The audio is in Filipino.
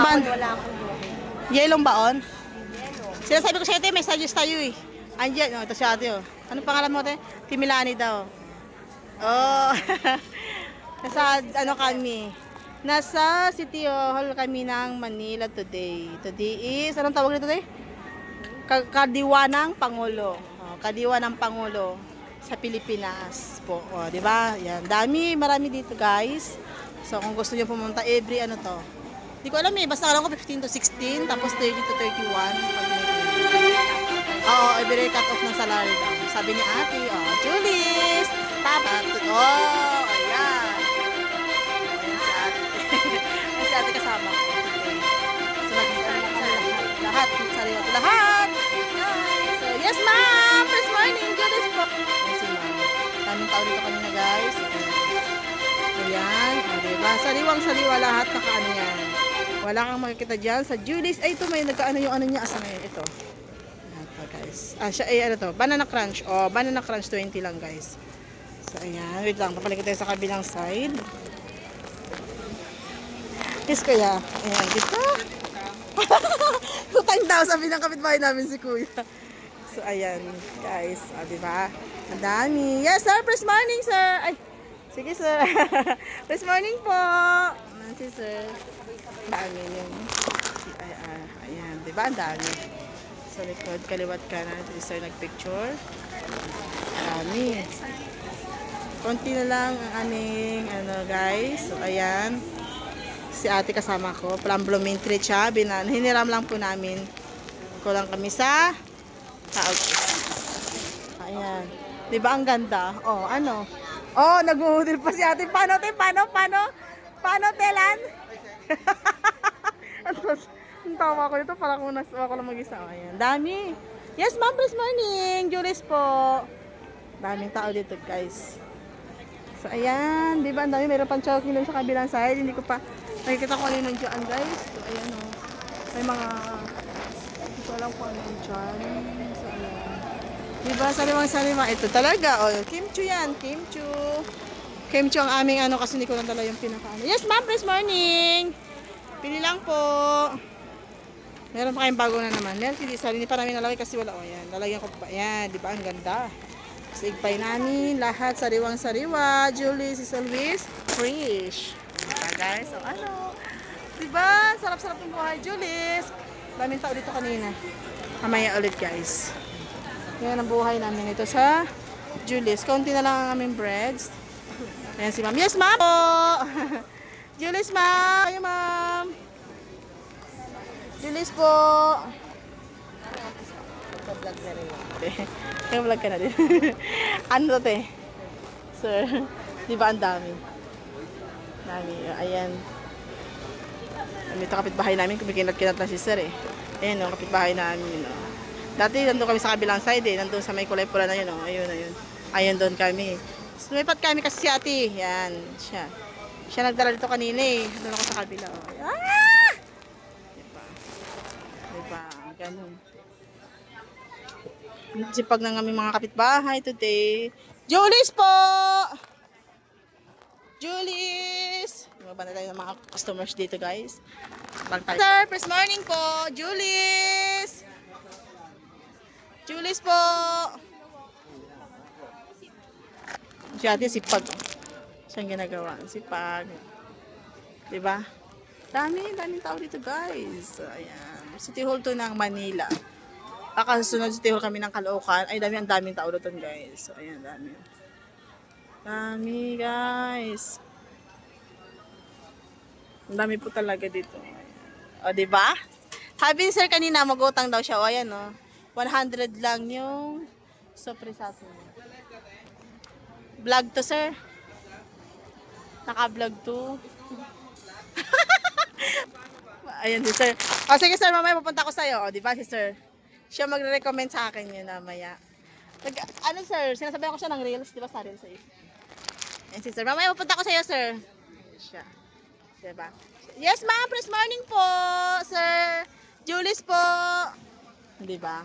Ban, Wala akong buhay. yelong baon? Yelo. Sinasabi ko sa'yo, te, may suggest tayo eh. Andiyan, oh, ito si ate, oh. Ano pangalan mo, te? Timilani daw. Oh. Nasa, ano kami? Nasa City Hall kami ng Manila today. Today is, anong tawag nito, te? Ka- Kadiwa ng Pangulo. Oh, kadiwa ng Pangulo sa Pilipinas po. Oh, di ba? Yan. Dami, marami dito, guys. So, kung gusto niyo pumunta, every ano to. Hindi ko alam eh. Basta alam ko 15 to 16, tapos 30 to 31. Pag may Oo, every cut off ng salary daw. Sabi ni ate, oh, Julius! Tapos, oh, ayan. Ayan si ate. Ayan si ate kasama ko. So, nag-ano lahat. Lahat, lahat. So, yes ma'am! First morning, Julius po. Ayan si ma'am. Daming tao dito kanina guys. So, yan. O, diba? Sariwang sariwa lahat. Nakaano yan. Wala kang makikita dyan sa Julius. Ay, ito may nagkaano yung ano niya. Asa ngayon? Ito. Po guys. Ah, siya, ay ano to? Banana Crunch. Oh, Banana Crunch 20 lang guys. So, ayan. Wait lang. Papalik tayo sa kabilang side. Yes, kaya. Ayan, dito. Utang daw, sabi ng kapitbahay namin si Kuya. So, ayan, guys. O, di ba? Ang dami. Yes, sir. First morning, sir. Ay, sige, sir. First morning po. Ayan, si sir. Dami yun. Ay, ah, ayan, di ba? Ang dami. Sa likod, kaliwat ka na. Si sir nagpicture. Dami. Konti na lang ang aming, ano, guys. So, ayan si ate kasama ko. Plumblomentary siya. Binan, hiniram lang po namin. Kulang kami sa taog. Ayan. Di ba ang ganda? Oh, ano? Oh, nag-uudil pa si ate. Paano, te? Paano? Paano? Paano, telan? Ang tawa ko ito. Parang kung nasa ako lang mag-isa. Ayan. Dami. Yes, ma'am. Good morning. Julis po. Daming tao dito, guys. So, ayan. Di ba? Ang dami. Mayroon pang choking doon sa kabilang side. Hindi ko pa nakikita ko ano yung nandiyan, guys. So, ayan, oh. May mga... Hindi ko alam kung ano dyan. So, ayan. Di ba? Sariwang. Ito talaga. Oh, kimchi yan. Kimchi. Kimchi ang aming ano kasi hindi ko lang dala yung pinakaano. Yes, ma'am. Good morning. Pili lang po. Meron pa kayong bago na naman. Meron, hindi, sorry, hindi pa namin nalagay kasi wala. O, yan. Lalagyan ko pa. Yan, di ba? Ang ganda. Sigpay namin. Lahat sariwang-sariwa. Julie is always fresh. Ah, guys. So, ano? Di ba? Sarap-sarap ng buhay, Julie. Daming tao dito kanina. Mamaya ulit, guys. Yan ang buhay namin ito sa Julius. Kaunti na lang ang aming breads. Ayan si ma'am. Yes, ma'am po! Julius, ma'am! Kayo, ma'am! Julius po! Vlog na rin. Kaya vlog ka na din. ano to, te? Sir, di ba ang dami? Dami. Ayan. Dito kapitbahay namin, kumikinat-kinat lang si sir eh. Ayan o, kapitbahay namin. Oh. Dati nandun kami sa kabilang side eh. Nandun sa may kulay pula na yun. Oh. Ayun, ayun. Ayun doon kami. Lumipat kami kasi si ate. Yan, siya. Siya nagdala dito kanina eh. Doon ako sa kabila. Oh. Ah! Diba? Diba? Ganun. Sipag ng aming mga kapitbahay today. Julius po! Julius! Baba na tayo ng mga customers dito guys. Sir, first morning po. Julius! Julius po! Si ate sipag. Siyang ginagawa. Sipag. Diba? Dami, daming tao dito guys. Ayan. City Hall to ng Manila. Kakasunod City Hall kami ng Caloocan. Ay, dami ang daming tao doon guys. Ayan, dami. Dami guys. Ang dami po talaga dito. O, di ba? Sabi ni sir kanina, magutang daw siya. O, ayan, o. 100 lang yung sopresato niya. Vlog to, sir. Naka-vlog to. Ayan si sir. O, sige sir, mamaya pupunta ko sa'yo. O, di ba si sir? Siya magre-recommend sa akin yun mamaya. Nag, ano sir, sinasabihan ko siya ng reels, di ba sa reels eh? Ayan si sir. Mamaya pupunta ko sa'yo, sir. Siya. Diba? Yes, ma'am. First morning po, sir. Julius po. Di ba?